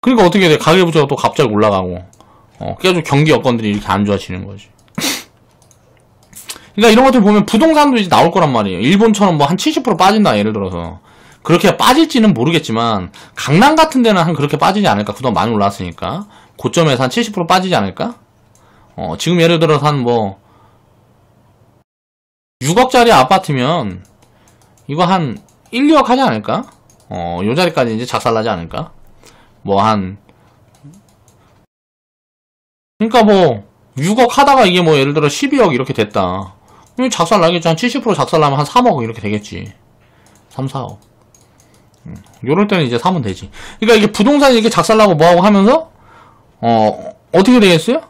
그러니까 어떻게 돼? 가계부채가 또 갑자기 올라가고, 어, 계속 경기 여건들이 이렇게 안 좋아지는 거지. 그러니까 이런 것들 보면 부동산도 이제 나올 거란 말이에요. 일본처럼 뭐 한 70% 빠진다, 예를 들어서. 그렇게 빠질지는 모르겠지만, 강남 같은 데는 한 그렇게 빠지지 않을까? 그동안 많이 올랐으니까. 고점에서 한 70% 빠지지 않을까? 어, 지금 예를 들어서 한 뭐, 6억짜리 아파트면, 이거 한 1, 2억 하지 않을까? 어, 요 자리까지 이제 작살나지 않을까? 뭐 한, 그러니까 뭐, 6억 하다가 이게 뭐 예를 들어 12억 이렇게 됐다. 작살 나겠지. 한 70% 작살 나면 한 3억 이렇게 되겠지. 3, 4억. 음, 요럴 때는 이제 사면 되지. 그러니까 이게 부동산이 이렇게 작살나고 뭐하고 하면서, 어, 어떻게 되겠어요?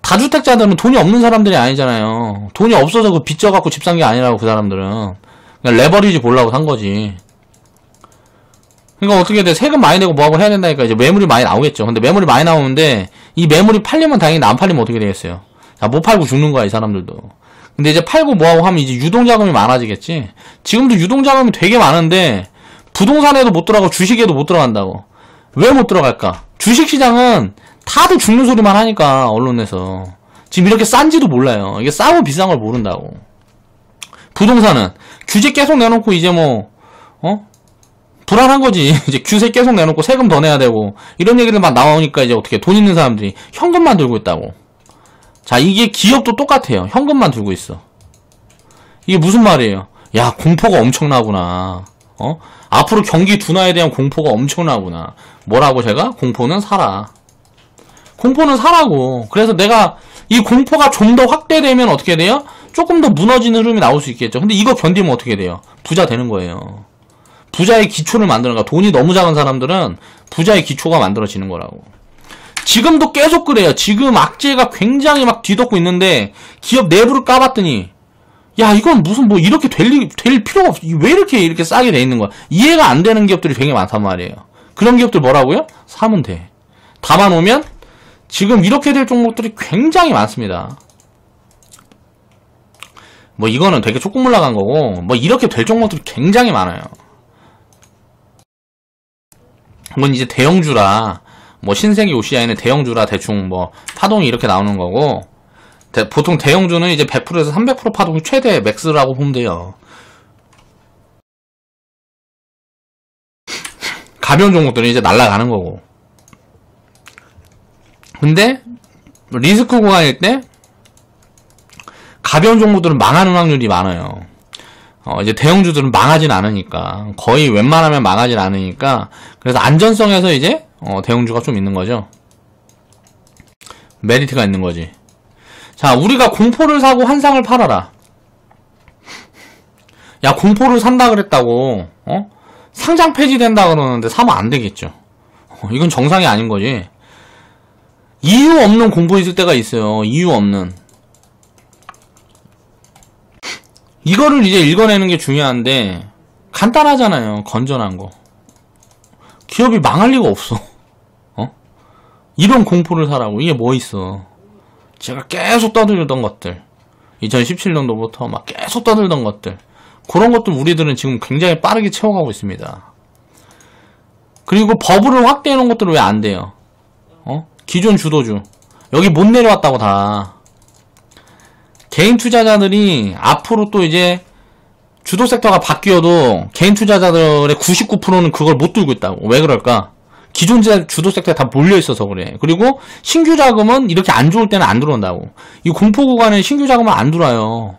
다주택자들은 돈이 없는 사람들이 아니잖아요. 돈이 없어서 그 빚 져갖고 집 산 게 아니라고 그 사람들은. 그냥 레버리지 보려고 산 거지. 그러니까 어떻게 돼? 세금 많이 내고 뭐하고 해야 된다니까 이제 매물이 많이 나오겠죠. 근데 매물이 많이 나오는데 이 매물이 팔리면 다행히 안 팔리면 어떻게 되겠어요? 자, 못 팔고 죽는 거야, 이 사람들도. 근데 이제 팔고 뭐하고 하면 이제 유동자금이 많아지겠지? 지금도 유동자금이 되게 많은데 부동산에도 못 들어가고 주식에도 못 들어간다고. 왜 못 들어갈까? 주식시장은 다들 죽는 소리만 하니까, 언론에서. 지금 이렇게 싼지도 몰라요. 이게 싸고 비싼 걸 모른다고. 부동산은 규제 계속 내놓고 이제 뭐, 어? 불안한 거지. 이제 규제 계속 내놓고 세금 더 내야 되고, 이런 얘기들 막 나오니까 이제 어떻게 돈 있는 사람들이 현금만 들고 있다고. 자, 이게 기업도 똑같아요. 현금만 들고 있어. 이게 무슨 말이에요? 야, 공포가 엄청나구나. 어? 앞으로 경기 둔화에 대한 공포가 엄청나구나. 뭐라고 제가? 공포는 살아. 공포는 사라고. 그래서 내가 이 공포가 좀 더 확대되면 어떻게 돼요? 조금 더 무너지는 흐름이 나올 수 있겠죠. 근데 이거 견디면 어떻게 돼요? 부자 되는 거예요. 부자의 기초를 만드는 거야. 돈이 너무 작은 사람들은 부자의 기초가 만들어지는 거라고. 지금도 계속 그래요. 지금 악재가 굉장히 막 뒤덮고 있는데 기업 내부를 까봤더니 야 이건 무슨 뭐 이렇게 될, 리, 될 필요가 없어. 왜 이렇게 이렇게 싸게 돼 있는 거야. 이해가 안 되는 기업들이 되게 많단 말이에요. 그런 기업들 뭐라고요? 사면 돼. 담아놓으면 지금 이렇게 될 종목들이 굉장히 많습니다. 뭐 이거는 되게 조금 올라간 거고 뭐 이렇게 될 종목들이 굉장히 많아요. 이건 이제 대형주라 뭐 신세계 OCI는 대형주라 대충 뭐 파동이 이렇게 나오는 거고 대, 보통 대형주는 이제 100%에서 300% 파동이 최대 맥스라고 보면 돼요. 가벼운 종목들은 이제 날아가는 거고. 근데 리스크 구간일 때 가벼운 종목들은 망하는 확률이 많아요. 어, 이제 대형주들은 망하진 않으니까 거의 웬만하면 망하진 않으니까 그래서 안전성에서 이제 어, 대형주가 좀 있는 거죠. 메리트가 있는 거지. 자, 우리가 공포를 사고 환상을 팔아라. 야, 공포를 산다 그랬다고, 어? 상장 폐지된다 그러는데 사면 안 되겠죠. 어, 이건 정상이 아닌 거지. 이유 없는 공포 있을 때가 있어요. 이유 없는. 이거를 이제 읽어내는 게 중요한데, 간단하잖아요. 건전한 거. 기업이 망할 리가 없어. 어? 이런 공포를 사라고. 이게 뭐 있어. 제가 계속 떠들던 것들. 2017년도부터 막 계속 떠들던 것들. 그런 것들 우리들은 지금 굉장히 빠르게 채워가고 있습니다. 그리고 버블을 확대해 놓은 것들은 왜 안 돼요? 어? 기존 주도주. 여기 못 내려왔다고 다. 개인 투자자들이 앞으로 또 이제 주도 섹터가 바뀌어도 개인 투자자들의 99%는 그걸 못 들고 있다고. 왜 그럴까? 기존 주도 섹터에 다 몰려 있어서 그래. 그리고 신규 자금은 이렇게 안 좋을 때는 안 들어온다고. 이 공포 구간에 신규 자금은 안 들어와요.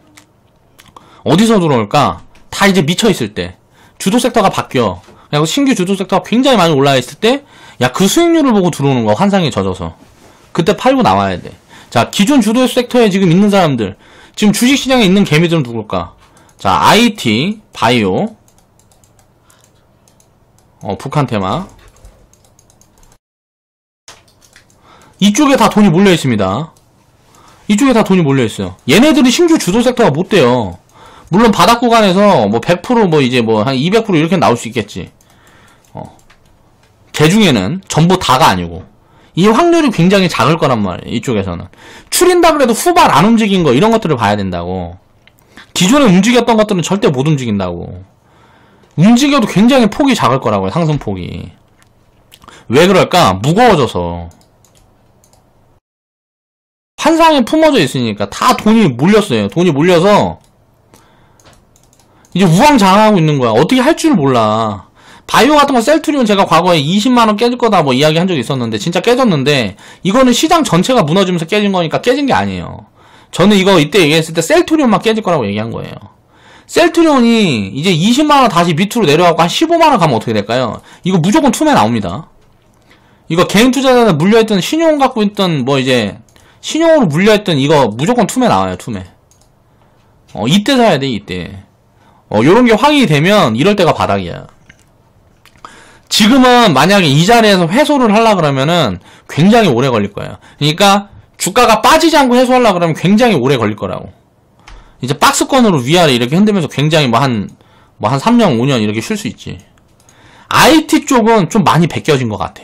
어디서 들어올까? 다 이제 미쳐 있을 때. 주도 섹터가 바뀌어. 그리고 신규 주도 섹터가 굉장히 많이 올라 있을 때, 야, 그 수익률을 보고 들어오는 거야. 환상에 젖어서. 그때 팔고 나와야 돼. 자, 기존 주도 섹터에 지금 있는 사람들. 지금 주식시장에 있는 개미들은 누굴까? 자, IT, 바이오, 어, 북한 테마. 이쪽에 다 돈이 몰려 있습니다. 이쪽에 다 돈이 몰려 있어요. 얘네들이 신규 주도 섹터가 못 돼요. 물론 바닥 구간에서 뭐 100%뭐 이제 뭐 한 200% 이렇게 나올 수 있겠지. 어. 개 중에는 전부 다가 아니고. 이 확률이 굉장히 작을 거란 말이에요. 이쪽에서는. 추린다 그래도 후발 안 움직인 거 이런 것들을 봐야 된다고. 기존에 움직였던 것들은 절대 못 움직인다고. 움직여도 굉장히 폭이 작을 거라고요. 상승 폭이. 왜 그럴까? 무거워져서. 환상에 품어져 있으니까 다 돈이 몰렸어요. 돈이 몰려서 이제 우왕좌왕하고 있는 거야. 어떻게 할 줄 몰라. 바이오 같은 거 셀트리온 제가 과거에 20만원 깨질 거다 뭐 이야기 한 적이 있었는데 진짜 깨졌는데 이거는 시장 전체가 무너지면서 깨진 거니까 깨진 게 아니에요. 저는 이거 이때 얘기했을 때 셀트리온만 깨질 거라고 얘기한 거예요. 셀트리온이 이제 20만원 다시 밑으로 내려가고 한 15만원 가면 어떻게 될까요? 이거 무조건 투매 나옵니다. 이거 개인 투자자들 물려있던 신용 갖고 있던 뭐 이제 신용으로 물려있던 이거 무조건 투매 나와요 투매. 어 이때 사야 돼 이때. 어 요런 게 확인이 되면 이럴 때가 바닥이야. 지금은 만약에 이 자리에서 회수를 하려 그러면은 굉장히 오래 걸릴 거예요. 그러니까 주가가 빠지지 않고 회수하려 그러면 굉장히 오래 걸릴 거라고. 이제 박스권으로 위아래 이렇게 흔들면서 굉장히 뭐 한, 뭐한 3년, 5년 이렇게 쉴 수 있지. IT 쪽은 좀 많이 베껴진 것 같아.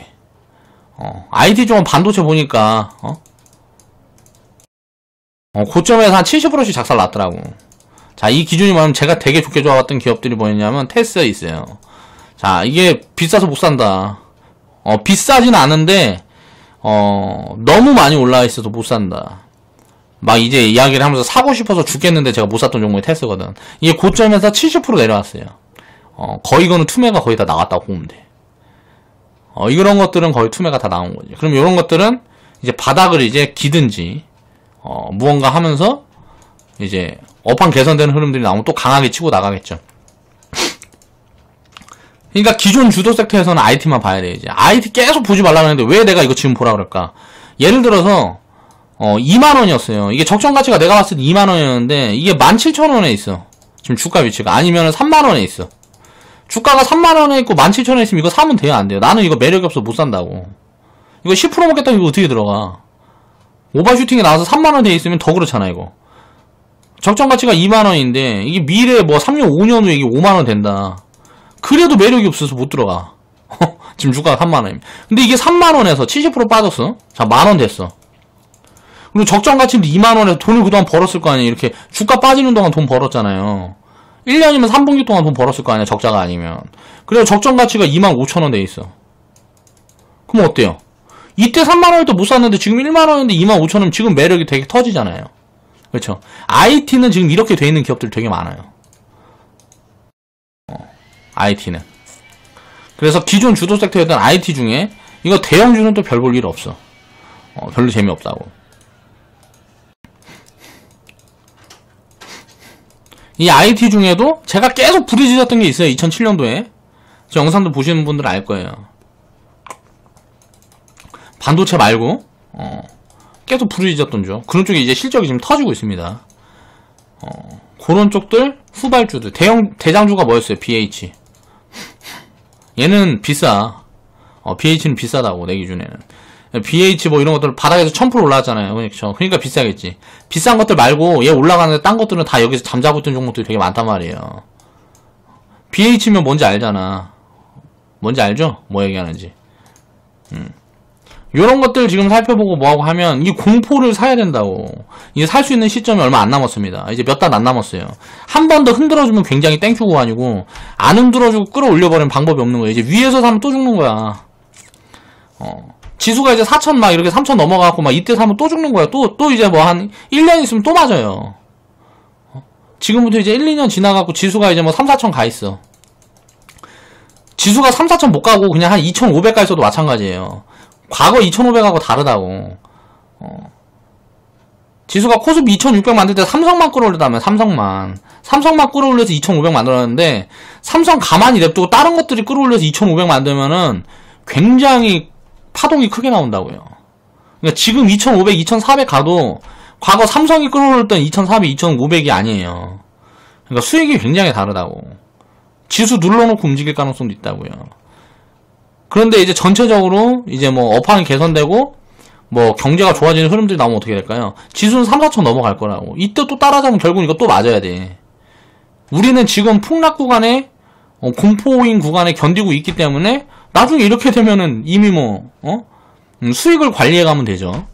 어, IT 쪽은 반도체 보니까, 어? 어, 고점에서 한 70%씩 작살 났더라고. 자, 이 기준이 뭐냐면 제가 되게 좋게 좋아왔던 기업들이 뭐였냐면 테스에 있어요. 자, 이게 비싸서 못 산다. 어, 비싸진 않은데, 어, 너무 많이 올라와 있어서 못 산다. 막 이제 이야기를 하면서 사고 싶어서 죽겠는데 제가 못 샀던 종목이 테스거든. 이게 고점에서 70% 내려왔어요. 어, 거의 이거는 투매가 거의 다 나왔다고 보면 돼. 어, 이런 것들은 거의 투매가 다 나온 거지. 그럼 이런 것들은 이제 바닥을 이제 기든지, 어, 무언가 하면서 이제 업황 개선되는 흐름들이 나오면 또 강하게 치고 나가겠죠. 그러니까 기존 주도 섹터에서는 IT만 봐야 돼, 이제. IT 계속 보지 말라고 했는데 왜 내가 이거 지금 보라 그럴까? 예를 들어서, 어, 2만 원이었어요. 이게 적정 가치가 내가 봤을 때 2만 원이었는데, 이게 17,000원에 있어. 지금 주가 위치가. 아니면 3만 원에 있어. 주가가 3만 원에 있고 17,000원에 있으면 이거 사면 돼요, 안 돼요? 나는 이거 매력이 없어 못 산다고. 이거 10% 먹겠다고 이거 어떻게 들어가? 오버슈팅이 나와서 3만 원 돼 있으면 더 그렇잖아, 이거. 적정 가치가 2만 원인데, 이게 미래에 뭐 3년, 5년 후에 이게 5만 원 된다. 그래도 매력이 없어서 못 들어가. 지금 주가가 3만원입니다. 근데 이게 3만원에서 70% 빠졌어. 자, 만원 됐어. 그리고 적정 가치인데 2만 원에 돈을 그동안 벌었을 거 아니에요. 이렇게 주가 빠지는 동안 돈 벌었잖아요. 1년이면 3분기 동안 돈 벌었을 거 아니야. 적자가 아니면. 그래서 적정 가치가 2만 5천 원 돼 있어. 그럼 어때요? 이때 3만 원일 때못 샀는데 지금 1만 원인데 2만 5천 원 지금 매력이 되게 터지잖아요. 그렇죠? IT는 지금 이렇게 돼 있는 기업들 되게 많아요. 어, IT는. 그래서 기존 주도 섹터였던 IT 중에 이거 대형주는 또 별 볼 일 없어. 어, 별로 재미없다고. 이 IT 중에도 제가 계속 부르짖었던 게 있어요. 2007년도에. 저 영상도 보시는 분들 알 거예요. 반도체 말고, 어, 계속 부르짖었던 쪽. 그런 쪽에 이제 실적이 지금 터지고 있습니다. 어, 그런 쪽들, 후발주들. 대형, 대장주가 뭐였어요? BH. 얘는 비싸. 어, BH는 비싸다고, 내 기준에는. BH 뭐 이런 것들 바닥에서 1000% 올라왔잖아요. 그렇죠. 그러니까 비싸겠지. 비싼 것들 말고 얘 올라가는데 딴 것들은 다 여기서 잠자고 있던 종목들이 되게 많단 말이에요. BH면 뭔지 알잖아. 뭔지 알죠? 뭐 얘기하는지. 음. 요런 것들 지금 살펴보고 뭐하고 하면 이 공포를 사야 된다고. 이게 살 수 있는 시점이 얼마 안 남았습니다. 이제 몇 달 안 남았어요. 한 번 더 흔들어주면 굉장히 땡큐고 아니고 안 흔들어주고 끌어올려버리면 방법이 없는 거예요. 이제 위에서 사면 또 죽는 거야. 어. 지수가 이제 4천 막 이렇게 3천 넘어가고 막 이때 사면 또 죽는 거야. 또, 또 이제 뭐 한 1년 있으면 또 맞아요. 어? 지금부터 이제 1, 2년 지나가고 지수가 이제 뭐 3, 4천 가 있어. 지수가 3, 4천 못 가고 그냥 한 2,500가 있어도 마찬가지예요. 과거 2,500하고 다르다고. 어. 지수가 코스피 2,600 만들 때 삼성만 끌어올리다면 삼성만. 삼성만 끌어올려서 2,500 만들었는데 삼성 가만히 냅두고 다른 것들이 끌어올려서 2,500 만들면은 굉장히 파동이 크게 나온다고요. 그러니까 지금 2,500, 2,400 가도 과거 삼성이 끌어올렸던 2,400, 2,500이 아니에요. 그러니까 수익이 굉장히 다르다고. 지수 눌러놓고 움직일 가능성도 있다고요. 그런데 이제 전체적으로 이제 뭐 업황이 개선되고 뭐 경제가 좋아지는 흐름들이 나오면 어떻게 될까요? 지수는 3, 4천 넘어갈 거라고. 이때 또 따라잡으면 결국 이거 또 맞아야 돼. 우리는 지금 폭락 구간에 어, 공포인 구간에 견디고 있기 때문에 나중에 이렇게 되면은 이미 뭐, 어? 음, 수익을 관리해 가면 되죠.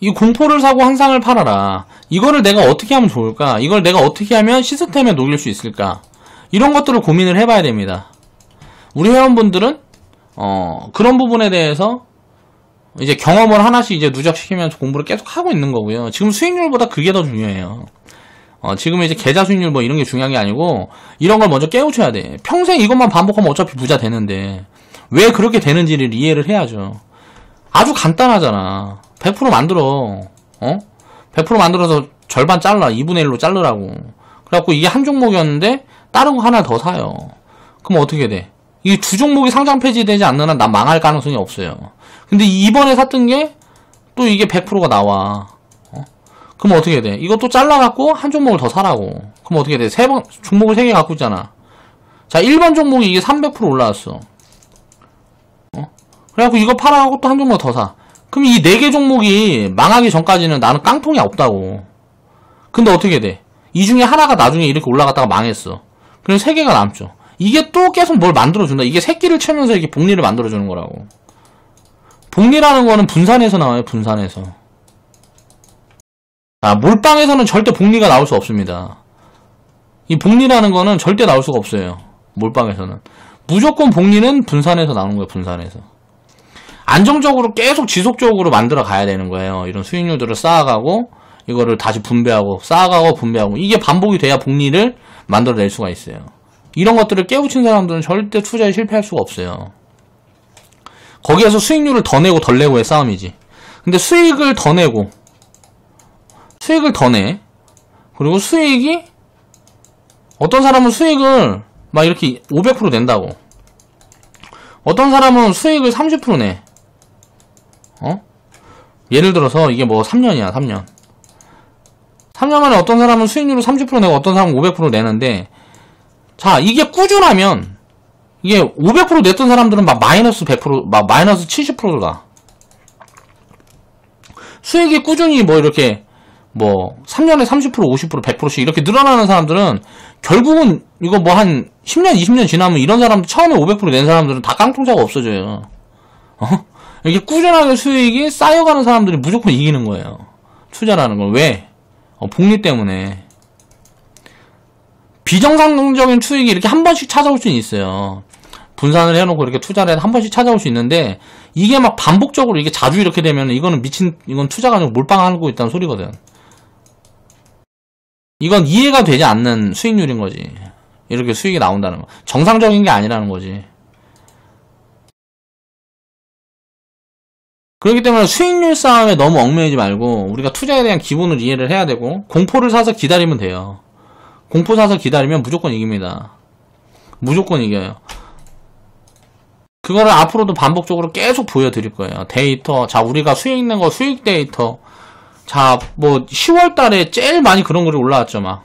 이 공포를 사고 한상을 팔아라. 이거를 내가 어떻게 하면 좋을까? 이걸 내가 어떻게 하면 시스템에 녹일 수 있을까? 이런 것들을 고민을 해봐야 됩니다. 우리 회원분들은 어, 그런 부분에 대해서 이제 경험을 하나씩 이제 누적시키면서 공부를 계속 하고 있는 거고요. 지금 수익률보다 그게 더 중요해요. 어, 지금 이제 계좌 수익률 뭐 이런 게 중요한 게 아니고 이런 걸 먼저 깨우쳐야 돼. 평생 이것만 반복하면 어차피 부자 되는데 왜 그렇게 되는지를 이해를 해야죠. 아주 간단하잖아. 100% 만들어. 어? 100% 만들어서 절반 잘라. 2분의 1로 자르라고. 그래갖고 이게 한 종목이었는데 다른 거 하나 더 사요. 그럼 어떻게 돼? 이 두 종목이 상장 폐지되지 않는 한난 망할 가능성이 없어요. 근데 이번에 샀던 게 또 이게 100%가 나와. 어? 그럼 어떻게 돼? 이것도 잘라갖고 한 종목을 더 사라고. 그럼 어떻게 돼? 세 번, 종목을 세 개 갖고 있잖아. 자, 1번 종목이 이게 300% 올라왔어. 어? 그래갖고 이거 팔아갖고 또 한 종목 더 사. 그럼 이 네 개 종목이 망하기 전까지는 나는 깡통이 없다고. 근데 어떻게 돼? 이 중에 하나가 나중에 이렇게 올라갔다가 망했어. 그럼 세 개가 남죠. 이게 또 계속 뭘 만들어준다. 이게 새끼를 채면서 이렇게 복리를 만들어주는 거라고. 복리라는 거는 분산해서 나와요, 분산해서. 아, 몰빵에서는 절대 복리가 나올 수 없습니다. 이 복리라는 거는 절대 나올 수가 없어요. 몰빵에서는. 무조건 복리는 분산해서 나오는 거예요, 분산해서. 안정적으로 계속 지속적으로 만들어 가야 되는 거예요. 이런 수익률들을 쌓아가고, 이거를 다시 분배하고, 쌓아가고, 분배하고. 이게 반복이 돼야 복리를 만들어낼 수가 있어요. 이런 것들을 깨우친 사람들은 절대 투자에 실패할 수가 없어요. 거기에서 수익률을 더 내고 덜 내고의 싸움이지. 근데 수익을 더 내고, 수익을 더 내. 그리고 수익이, 어떤 사람은 수익을 막 이렇게 500% 낸다고. 어떤 사람은 수익을 30% 내. 어? 예를 들어서 이게 뭐 3년이야, 3년. 3년 만에 어떤 사람은 수익률을 30% 내고 어떤 사람은 500% 내는데, 자, 이게 꾸준하면, 이게 500% 냈던 사람들은 막 마이너스 100%, 막 마이너스 70%도 가. 수익이 꾸준히 뭐 이렇게, 뭐, 3년에 30%, 50%, 100%씩 이렇게 늘어나는 사람들은 결국은 이거 뭐 한 10년, 20년 지나면 이런 사람들, 처음에 500%낸 사람들은 다 깡통자가 없어져요. 어? 이게 꾸준하게 수익이 쌓여가는 사람들이 무조건 이기는 거예요. 투자라는 건. 왜? 어, 복리 때문에. 비정상적인 수익이 이렇게 한 번씩 찾아올 수는 있어요. 분산을 해놓고 이렇게 투자를 해서 한 번씩 찾아올 수 있는데, 이게 막 반복적으로 이게 자주 이렇게 되면 이거는 미친, 이건 투자가 아니고 몰빵하고 있다는 소리거든. 이건 이해가 되지 않는 수익률인 거지. 이렇게 수익이 나온다는 거. 정상적인 게 아니라는 거지. 그렇기 때문에 수익률 싸움에 너무 얽매이지 말고 우리가 투자에 대한 기본을 이해를 해야 되고 공포를 사서 기다리면 돼요. 공포 사서 기다리면 무조건 이깁니다. 무조건 이겨요. 그거를 앞으로도 반복적으로 계속 보여드릴 거예요. 데이터. 자, 우리가 수익 낸 거 수익 데이터. 자, 뭐 10월 달에 제일 많이 그런 글이 올라왔죠, 막.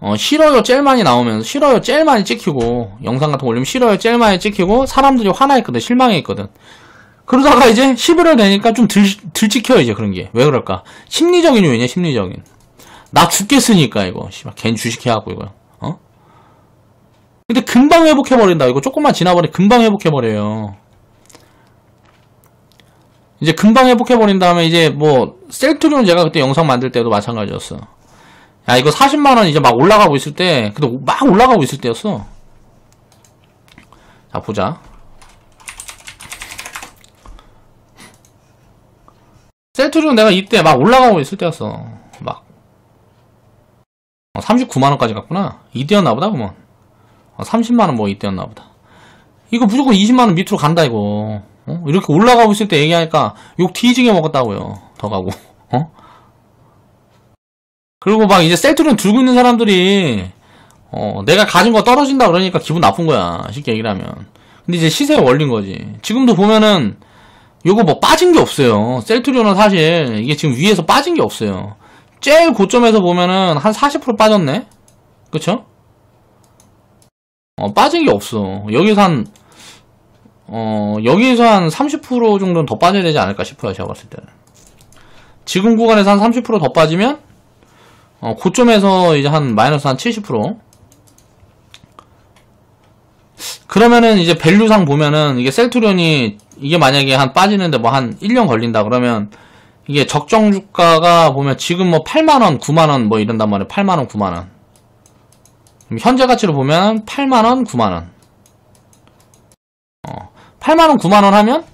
어, 싫어요 제일 많이 나오면서 싫어요 제일 많이 찍히고 영상 같은 거 올리면 싫어요 제일 많이 찍히고 사람들이 화나있거든 실망했거든 그러다가 이제 11월 되니까 좀 들, 들찍혀요, 이제 그런 게. 왜 그럴까? 심리적인 요인이야, 심리적인. 나 죽겠으니까, 이거. 씨발, 걘 주식해갖고, 이거. 어? 근데 금방 회복해버린다. 이거 조금만 지나버리 금방 회복해버려요. 이제 금방 회복해버린 다음에 이제 뭐, 셀트리온 제가 그때 영상 만들 때도 마찬가지였어. 야, 이거 40만원 이제 막 올라가고 있을 때, 근데 막 올라가고 있을 때였어. 자, 보자. 셀트리온 내가 이때 막 올라가고 있을 때였어. 막. 39만원까지 어, 갔구나. 이때였나 보다, 그러면. 30만원 어, 뭐 이때였나 보다. 이거 무조건 20만원 밑으로 간다, 이거. 어? 이렇게 올라가고 있을 때 얘기하니까 욕 뒤지게 먹었다고요. 더 가고. 어? 그리고 막 이제 셀트리온 들고 있는 사람들이, 어, 내가 가진 거 떨어진다 그러니까 기분 나쁜 거야. 쉽게 얘기를 하면. 근데 이제 시세에 원린 거지. 지금도 보면은, 요거 뭐 빠진 게 없어요. 셀트리온은 사실 이게 지금 위에서 빠진 게 없어요. 제일 고점에서 보면은 한 40% 빠졌네? 그쵸? 어, 빠진 게 없어. 여기서 한, 어, 여기에서 한 30% 정도는 더 빠져야 되지 않을까 싶어요, 제가 봤을 때는. 지금 구간에서 한 30%더 빠지면, 어, 고점에서 이제 한 마이너스 한 70%. 그러면은 이제 밸류상 보면은 이게 셀트리온이 이게 만약에 한 빠지는데 뭐 한 1년 걸린다 그러면 이게 적정 주가가 보면 지금 뭐 8만원, 9만원 뭐 이런단 말이에요. 8만원, 9만원. 그럼 현재 가치로 보면 8만원, 9만원. 어, 8만원, 9만원 하면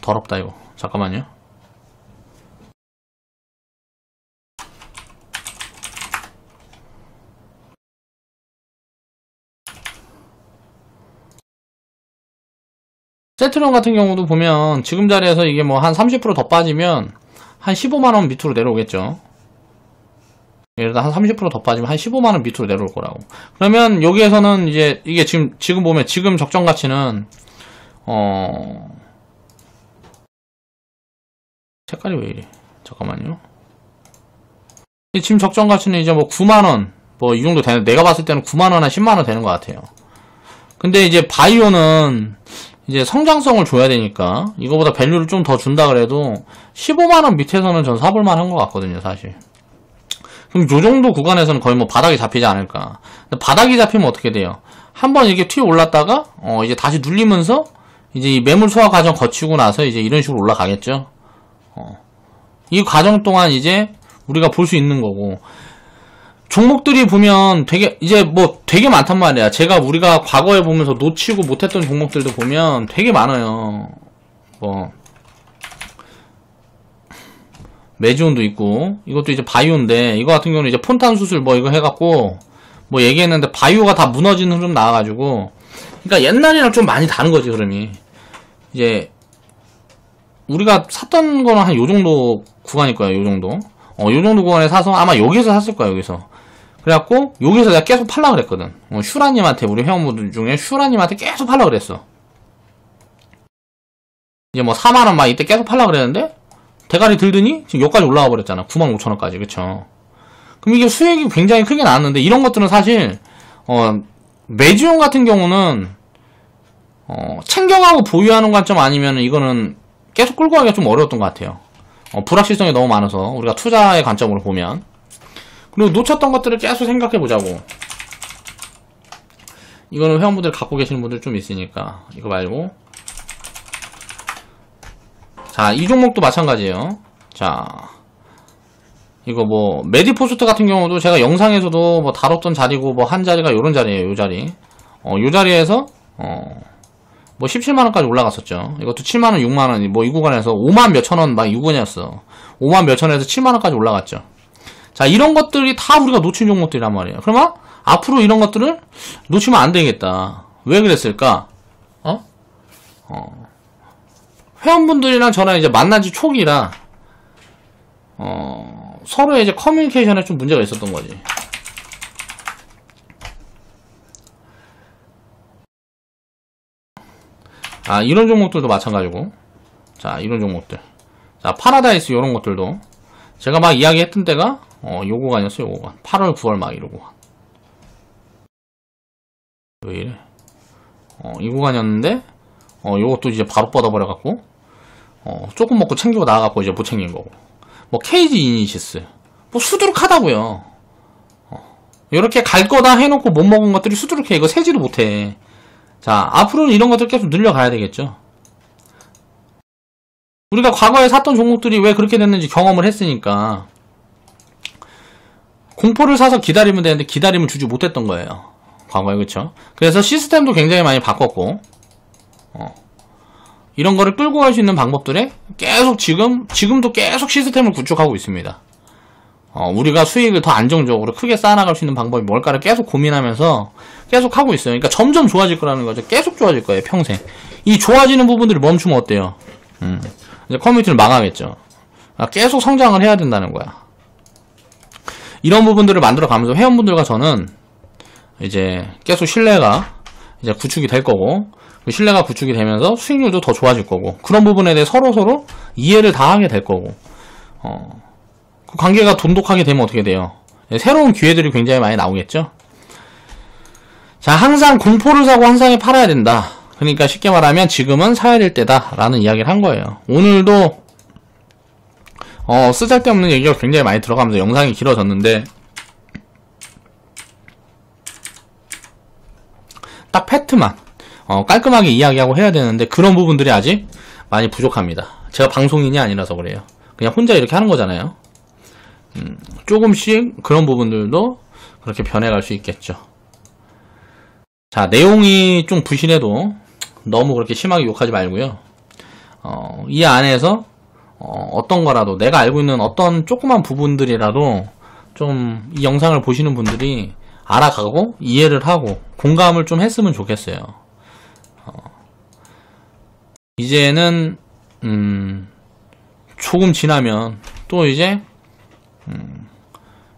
더럽다 이거. 잠깐만요. 세트론 같은 경우도 보면 지금 자리에서 이게 뭐 한 30%더 빠지면 한 15만원 밑으로 내려오겠죠. 예를 들어 한 30%더 빠지면 한 15만원 밑으로 내려올 거라고. 그러면 여기에서는 이제 이게 지금 지금 보면 지금 적정 가치는 어 색깔이 왜 이래? 잠깐만요. 지금 적정 가치는 이제 뭐 9만원 뭐 이 정도 되는 내가 봤을 때는 9만원이나 10만원 되는 것 같아요. 근데 이제 바이오는 이제 성장성을 줘야 되니까 이거보다 밸류를 좀 더 준다 그래도 15만원 밑에서는 전 사볼만 한 것 같거든요 사실. 그럼 요 정도 구간에서는 거의 뭐 바닥이 잡히지 않을까. 바닥이 잡히면 어떻게 돼요? 한번 이렇게 튀어 올랐다가 어 이제 다시 눌리면서 이제 이 매물 소화 과정 거치고 나서 이제 이런 식으로 올라가겠죠? 어. 이 과정 동안 이제 우리가 볼 수 있는 거고 종목들이 보면 되게 이제 뭐 되게 많단 말이야. 제가 우리가 과거에 보면서 놓치고 못했던 종목들도 보면 되게 많아요. 뭐 매지온도 있고 이것도 이제 바이오인데 이거 같은 경우는 이제 폰탄 수술 뭐 이거 해갖고 뭐 얘기했는데 바이오가 다 무너지는 흐름 나와가지고 그러니까 옛날이랑 좀 많이 다른 거지 흐름이 이제 우리가 샀던 거는 한요 정도 구간일 거예요 요 정도 어, 요 정도 구간에 사서 아마 여기서 샀을 거야 여기서 그래갖고 여기서 내가 계속 팔라 그랬거든. 어, 슈라님한테 우리 회원분들 중에 슈라님한테 계속 팔라 그랬어. 이제 뭐 4만 원 막 이때 계속 팔라 그랬는데 대가리 들더니 지금 여기까지 올라와 버렸잖아. 9만 5천 원까지 그쵸? 그럼 이게 수익이 굉장히 크게 나왔는데 이런 것들은 사실 어 매주용 같은 경우는 어 챙겨가고 보유하는 관점 아니면 이거는 계속 끌고 가기가 좀 어려웠던 것 같아요. 어, 불확실성이 너무 많아서 우리가 투자의 관점으로 보면 그리고 놓쳤던 것들을 계속 생각해 보자고. 이거는 회원분들 갖고 계시는 분들 좀 있으니까 이거 말고. 자 이 종목도 마찬가지예요. 자 이거 뭐 메디포스트 같은 경우도 제가 영상에서도 뭐 다뤘던 자리고 뭐 한 자리가 요런 자리예요 요 자리. 어 요 자리에서 어 뭐 17만원까지 올라갔었죠. 이것도 7만원 6만원 뭐 이 구간에서 5만 몇천원 막 이 구간이었어. 5만 몇천원에서 7만원까지 올라갔죠 자, 이런 것들이 다 우리가 놓친 종목들이란 말이에요. 그러면 앞으로 이런 것들을 놓치면 안 되겠다. 왜 그랬을까? 어? 어. 회원분들이랑 저랑 이제 만난 지 초기라, 어, 서로의 이제 커뮤니케이션에 좀 문제가 있었던 거지. 아, 이런 종목들도 마찬가지고. 자, 이런 종목들. 자, 파라다이스 이런 것들도. 제가 막 이야기했던 때가 어, 요 구간이었어요, 요 구간. 8월, 9월 막 이러고. 왜 이래? 어, 이 구간이었는데, 어, 요것도 이제 바로 뻗어버려갖고, 어, 조금 먹고 챙기고 나와갖고 이제 못 챙긴 거고. 뭐, 케이지 이니시스. 뭐, 수두룩하다고요 어, 이렇게 갈 거다 해놓고 못 먹은 것들이 수두룩해. 이거 세지도 못해. 자, 앞으로는 이런 것들 계속 늘려가야 되겠죠. 우리가 과거에 샀던 종목들이 왜 그렇게 됐는지 경험을 했으니까. 공포를 사서 기다리면 되는데 기다림을 주지 못했던 거예요. 과거에 그쵸? 그래서 시스템도 굉장히 많이 바꿨고 어. 이런 거를 끌고 갈 수 있는 방법들에 계속 지금 지금도 계속 시스템을 구축하고 있습니다. 어, 우리가 수익을 더 안정적으로 크게 쌓아나갈 수 있는 방법이 뭘까를 계속 고민하면서 계속 하고 있어요. 그러니까 점점 좋아질 거라는 거죠. 계속 좋아질 거예요, 평생. 이 좋아지는 부분들이 멈추면 어때요? 음, 이제 커뮤니티를 망하겠죠. 아, 계속 성장을 해야 된다는 거야. 이런 부분들을 만들어 가면서 회원분들과 저는 이제 계속 신뢰가 이제 구축이 될 거고 그 신뢰가 구축이 되면서 수익률도 더 좋아질 거고 그런 부분에 대해 서로 서로 이해를 다 하게 될 거고 어, 그 관계가 돈독하게 되면 어떻게 돼요? 새로운 기회들이 굉장히 많이 나오겠죠. 자 항상 공포를 사고 항상에 팔아야 된다. 그러니까 쉽게 말하면 지금은 사야 될 때다라는 이야기를 한 거예요. 오늘도 어, 쓰잘데없는 얘기가 굉장히 많이 들어가면서 영상이 길어졌는데 딱 팩트만 어, 깔끔하게 이야기하고 해야 되는데 그런 부분들이 아직 많이 부족합니다. 제가 방송인이 아니라서 그래요. 그냥 혼자 이렇게 하는 거잖아요. 음, 조금씩 그런 부분들도 그렇게 변해갈 수 있겠죠. 자, 내용이 좀 부실해도 너무 그렇게 심하게 욕하지 말고요. 어, 이 안에서 어, 떤 거라도 내가 알고 있는 어떤 조그만 부분들이라도 좀 이 영상을 보시는 분들이 알아가고 이해를 하고 공감을 좀 했으면 좋겠어요. 어, 이제는 음, 조금 지나면 또 이제 음,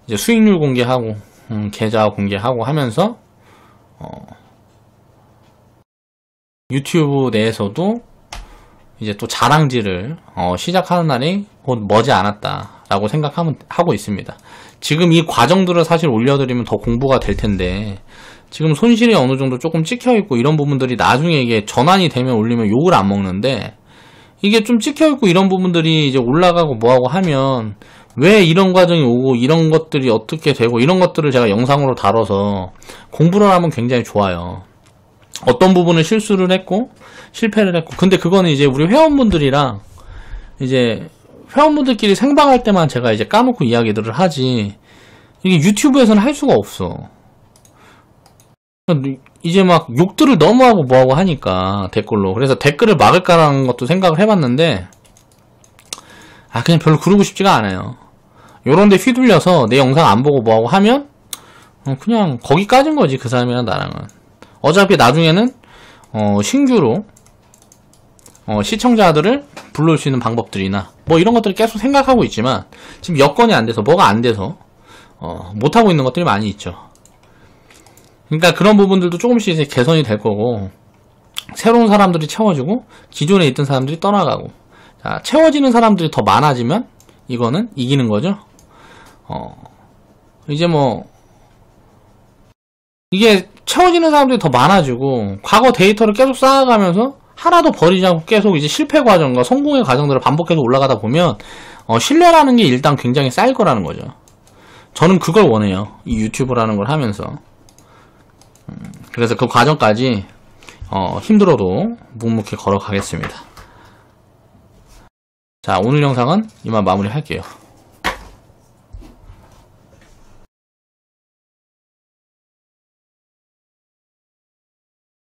이제 수익률 공개하고 음, 계좌 공개하고 하면서 어, 유튜브 내에서도 이제 또 자랑질을 어, 시작하는 날이 곧 머지 않았다라고 생각하면 하고 있습니다. 지금 이 과정들을 사실 올려드리면 더 공부가 될 텐데 지금 손실이 어느 정도 조금 찍혀 있고 이런 부분들이 나중에 이게 전환이 되면 올리면 욕을 안 먹는데 이게 좀 찍혀 있고 이런 부분들이 이제 올라가고 뭐하고 하면 왜 이런 과정이 오고 이런 것들이 어떻게 되고 이런 것들을 제가 영상으로 다뤄서 공부를 하면 굉장히 좋아요. 어떤 부분을 실수를 했고 실패를 했고 근데 그거는 이제 우리 회원분들이랑 이제 회원분들끼리 생방할 때만 제가 이제 까놓고 이야기들을 하지. 이게 유튜브에서는 할 수가 없어. 이제 막 욕들을 너무 하고 뭐하고 하니까 댓글로. 그래서 댓글을 막을까라는 것도 생각을 해봤는데 아 그냥 별로 그러고 싶지가 않아요. 요런데 휘둘려서 내 영상 안 보고 뭐하고 하면 어, 그냥 거기까진 거지 그 사람이랑 나랑은. 어차피 나중에는 어, 신규로 어, 시청자들을 불러올 수 있는 방법들이나 뭐 이런 것들을 계속 생각하고 있지만 지금 여건이 안 돼서 뭐가 안 돼서 어, 못하고 있는 것들이 많이 있죠. 그러니까 그런 부분들도 조금씩 이제 개선이 될 거고 새로운 사람들이 채워지고 기존에 있던 사람들이 떠나가고 자, 채워지는 사람들이 더 많아지면 이거는 이기는 거죠. 어, 이제 뭐 이게 채워지는 사람들이 더 많아지고 과거 데이터를 계속 쌓아가면서 하나도 버리지 않고 계속 이제 실패 과정과 성공의 과정들을 반복해서 올라가다 보면 어, 신뢰라는 게 일단 굉장히 쌓일 거라는 거죠. 저는 그걸 원해요. 이 유튜브라는 걸 하면서. 음, 그래서 그 과정까지 어, 힘들어도 묵묵히 걸어가겠습니다. 자, 오늘 영상은 이만 마무리할게요.